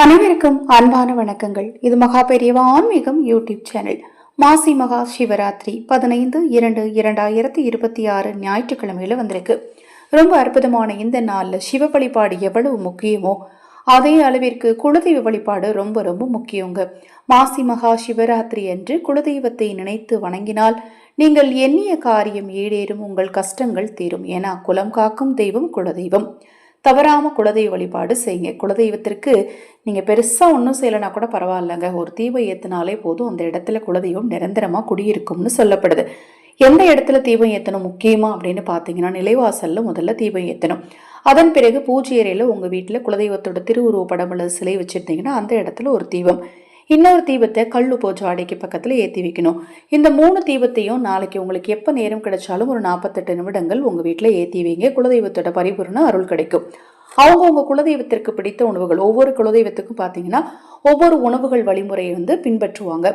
அனைவருக்கும் அன்பான வணக்கங்கள். இது மகா பெரியவா ஆன்மீகம் யூடியூப் சேனல். மாசி மகா சிவராத்திரி பதினைந்து இரண்டு இரண்டாயிரத்தி இருபத்தி ஆறு ஞாயிற்றுக்கிழமையில வந்திருக்கு. ரொம்ப அற்புதமான இந்த நாளில் சிவ வழிபாடு எவ்வளவு முக்கியமோ அதே அளவிற்கு குலதெய்வ வழிபாடு ரொம்ப ரொம்ப முக்கியங்க. மாசி மகா சிவராத்திரி என்று குலதெய்வத்தை நினைத்து வணங்கினால் நீங்கள் எண்ணிய காரியம் ஈடேறும் உங்கள் கஷ்டங்கள் தீரும். ஏன்னா குலம் காக்கும் தெய்வம் குலதெய்வம். தவறாமல் குலதெய்வ வழிபாடு செய்யுங்க. குலதெய்வத்திற்கு நீங்கள் பெருசாக ஒன்றும் செய்யலைனா கூட பரவாயில்லைங்க. ஒரு தீபம் ஏற்றினாலே போதும். அந்த இடத்துல குலதெய்வம் நிரந்தரமாக குடியிருக்கும்னு சொல்லப்படுது. எந்த இடத்துல தீபம் ஏற்றணும் முக்கியமாக அப்படின்னு பார்த்தீங்கன்னா நிலைவாசலில் முதல்ல தீபம் ஏற்றணும் அதன் பிறகு பூஜை அறையில் உங்கள் வீட்டில் குலதெய்வத்தோட திருவுருவ படம் அல்லது சிலை வச்சிருந்தீங்கன்னா அந்த இடத்துல ஒரு தீபம். இன்னொரு தீபத்தை கல்லு போஜாடைக்கு பக்கத்தில் ஏற்றி வைக்கணும். இந்த மூணு தீபத்தையும் நாளைக்கு உங்களுக்கு எப்போ நேரம் கிடைச்சாலும் ஒரு நாற்பத்தெட்டு நிமிடங்கள் உங்கள் வீட்டில் ஏற்றி வைங்க. குலதெய்வத்தோட பரிபூர்ண அருள் கிடைக்கும். அவங்கவுங்க குலதெய்வத்திற்கு பிடித்த உணவுகள் ஒவ்வொரு குலதெய்வத்துக்கும் பார்த்தீங்கன்னா ஒவ்வொரு உணவுகள் வழிமுறையை வந்து பின்பற்றுவாங்க.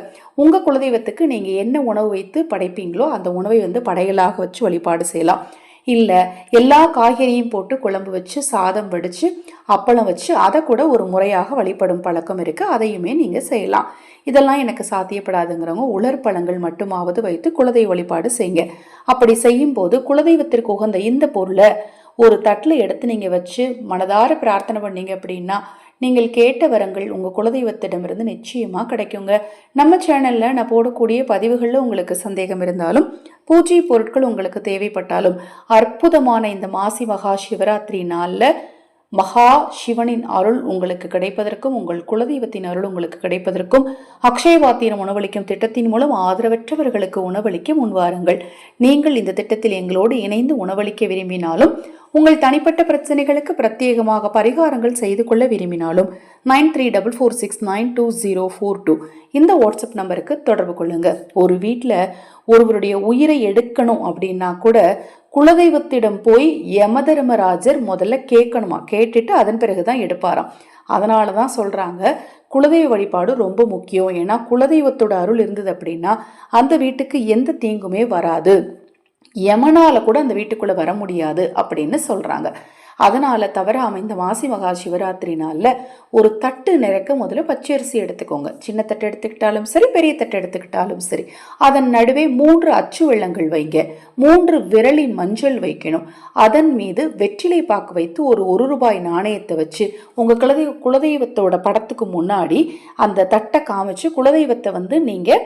உங்கள் குலதெய்வத்துக்கு நீங்கள் என்ன உணவு வைத்து படைப்பீங்களோ அந்த உணவை வந்து படையலாக வச்சு வழிபாடு செய்யலாம். இல்லை எல்லா காய்கறியும் போட்டு குழம்பு வச்சு சாதம் வடித்து அப்பளம் வச்சு அதை கூட ஒரு முறையாக வழிபடும் பழக்கம் இருக்குது அதையுமே நீங்கள் செய்யலாம். இதெல்லாம் எனக்கு சாத்தியப்படாதுங்கிறவங்க உலர் பழங்கள் மட்டுமாவது வைத்து குலதெய்வ வழிபாடு செய்யுங்க. அப்படி செய்யும் போது குலதெய்வத்திற்கு உகந்த இந்த பொருளை ஒரு தட்டில் எடுத்து நீங்கள் வச்சு மனதார பிரார்த்தனை பண்ணீங்க அப்படின்னா நீங்கள் கேட்ட வரங்கள் உங்கள் குலதெய்வத்திடமிருந்து நிச்சயமாக கிடைக்குங்க. நம்ம சேனலில் நான் போடக்கூடிய பதிவுகளில் உங்களுக்கு சந்தேகம் இருந்தாலும் பூஜை பொருட்கள் உங்களுக்கு தேவைப்பட்டாலும் அற்புதமான இந்த மாசி மகா சிவராத்திரி நாளில் மகா சிவனின் அருள் உங்களுக்கு கிடைப்பதற்கும் உங்கள் குலதெய்வத்தின் அருள் உங்களுக்கு கிடைப்பதற்கும் அக்ஷயவாத்தியம் உணவளிக்கும் திட்டத்தின் மூலம் ஆதரவற்றவர்களுக்கு உணவளிக்க முன்வாருங்கள். நீங்கள் இந்த திட்டத்தில் எங்களோடு இணைந்து உணவளிக்க விரும்பினாலும் உங்கள் தனிப்பட்ட பிரச்சனைகளுக்கு பிரத்யேகமாக பரிகாரங்கள் செய்து கொள்ள விரும்பினாலும் nine three double four six nine two zero four two இந்த வாட்ஸ்அப் நம்பருக்கு தொடர்பு கொள்ளுங்க. ஒரு வீட்டில் ஒருவருடைய உயிரை எடுக்கணும் அப்படின்னா கூட குலதெய்வத்திடம் போய் யமதர்மராஜர் முதல்ல கேட்கணுமா? கேட்டுட்டு அதன் பிறகுதான் எடுப்பாராம். அதனால தான் சொல்கிறாங்க குலதெய்வ வழிபாடு ரொம்ப முக்கியம். ஏன்னா குலதெய்வத்தோட அருள் இருந்தது அப்படின்னா அந்த வீட்டுக்கு எந்த தீங்குமே வராது. யமனால கூட அந்த வீட்டுக்குள்ளே வர முடியாது அப்படின்னு சொல்கிறாங்க அதனால தவறாமல் இந்த மாசி மகா சிவராத்திரி நாளில் ஒரு தட்டு நிறக்க முதல்ல பச்சரிசி எடுத்துக்கோங்க. சின்ன தட்டு எடுத்துக்கிட்டாலும் சரி பெரிய தட்டு எடுத்துக்கிட்டாலும் சரி. அதன் நடுவே மூன்று அச்சு வெள்ளங்கள் வைங்க. மூன்று விரலின் மஞ்சள் வைக்கணும். அதன் மீது வெற்றிலை பாக்கு வைத்து ஒரு ஒரு ரூபாய் நாணயத்தை வச்சு உங்கள் குலதெய்வ குலதெய்வத்தோட படத்துக்கு முன்னாடி அந்த தட்டை காமிச்சு குலதெய்வத்தை வந்து நீங்கள்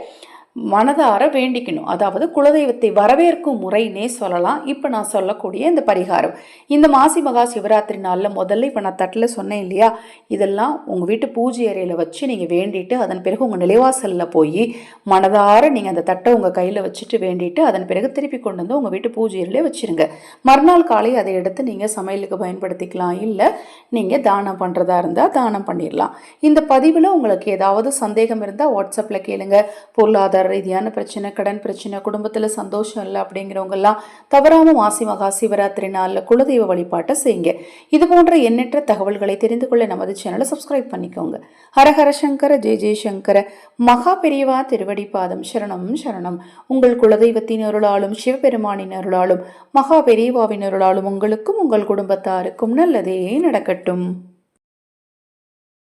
மனதார வேண்டிக்கணும். அதாவது குலதெய்வத்தை வரவேற்கும் முறைனே சொல்லலாம். இப்போ நான் சொல்லக்கூடிய இந்த பரிகாரம். இந்த மாசி மகா சிவராத்திரி நாளில் முதல்ல இப்போ நான் தட்டில் சொன்னேன் இல்லையா? இதெல்லாம் உங்கள் வீட்டு பூஜை அறையில் வச்சு நீங்கள் வேண்டிட்டு அதன் பிறகு உங்கள் நிலைவாசலில் போய் மனதார நீங்கள் அந்த தட்டை உங்கள் கையில் வச்சுட்டு வேண்டிட்டு அதன் பிறகு திருப்பி கொண்டு வந்து உங்கள் வீட்டு பூஜை அறையிலே வச்சுருங்க. மறுநாள் காலை அதை எடுத்து நீங்கள் சமையலுக்கு பயன்படுத்திக்கலாம். இல்லை நீங்கள் தானம் பண்ணுறதா இருந்தால் தானம் பண்ணிடலாம் இந்த பதிவில் உங்களுக்கு ஏதாவது சந்தேகம் இருந்தால் வாட்ஸ்அப்பில் கேளுங்க. பொருளாதார ரீதியான பிரச்சனை கடன் பிரச்சனை குடும்பத்தில் சந்தோஷம் இல்லை அப்படிங்கிறவங்கெல்லாம் தவறாமல் மாசி மகா சிவராத்திரி நாளில் குலதெய்வ வழிபாட்டை செய்யுங்க. இது போன்ற எண்ணற்ற தகவல்களை தெரிந்து கொள்ள நமது சேனலை சப்ஸ்கிரைப் பண்ணிக்கோங்க. ஹரஹர சங்கர ஜெய ஜெயசங்கர மகா பெரியவா திருவடி பாதம். சரணம் சரணம். உங்கள் குலதெய்வத்தின் அருளாலும் சிவபெருமானின் அருளாலும் மகா பெரியவாவின் அருளாலும் உங்களுக்கும் உங்கள் குடும்பத்தாருக்கும் நல்லதே நடக்கட்டும்.